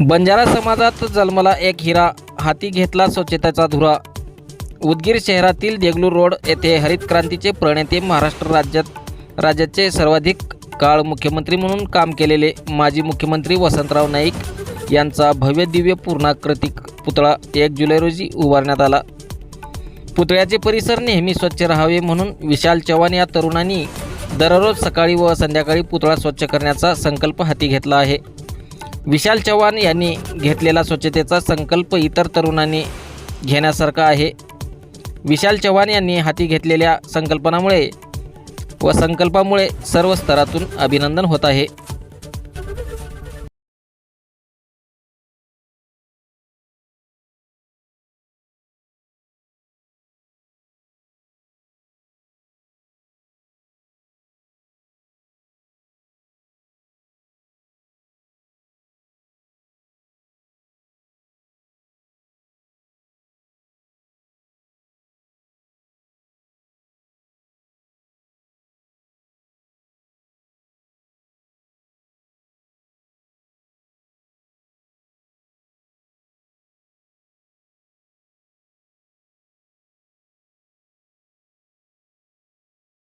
बंजारा समाजात जन्मला एक हिरा हाती घेतला स्वच्छतेचा धुरा. उदगीर शहरातील देगलूर रोड येथे हरित क्रांतीचे प्रणेते महाराष्ट्र राज्यात राज्याचे सर्वाधिक काळ मुख्यमंत्री म्हणून काम केलेले माजी मुख्यमंत्री वसंतराव नाईक यांचा भव्य दिव्य पूर्णाकृतिक पुतळा एक जुलै रोजी उभारण्यात आला. पुतळ्याचे परिसर नेहमी स्वच्छ राहावे म्हणून विशाल चव्हाण या तरुणांनी दररोज सकाळी व संध्याकाळी पुतळा स्वच्छ करण्याचा संकल्प हाती घेतला आहे. विशाल चव्हाण यांनी घेतलेला स्वच्छतेचा संकल्प इतर तरुणांनी घेण्यासारखा आहे. विशाल चव्हाण यांनी हाती घेतलेल्या संकल्पनामुळे व संकल्पामुळे सर्व स्तरातून अभिनंदन होत आहे.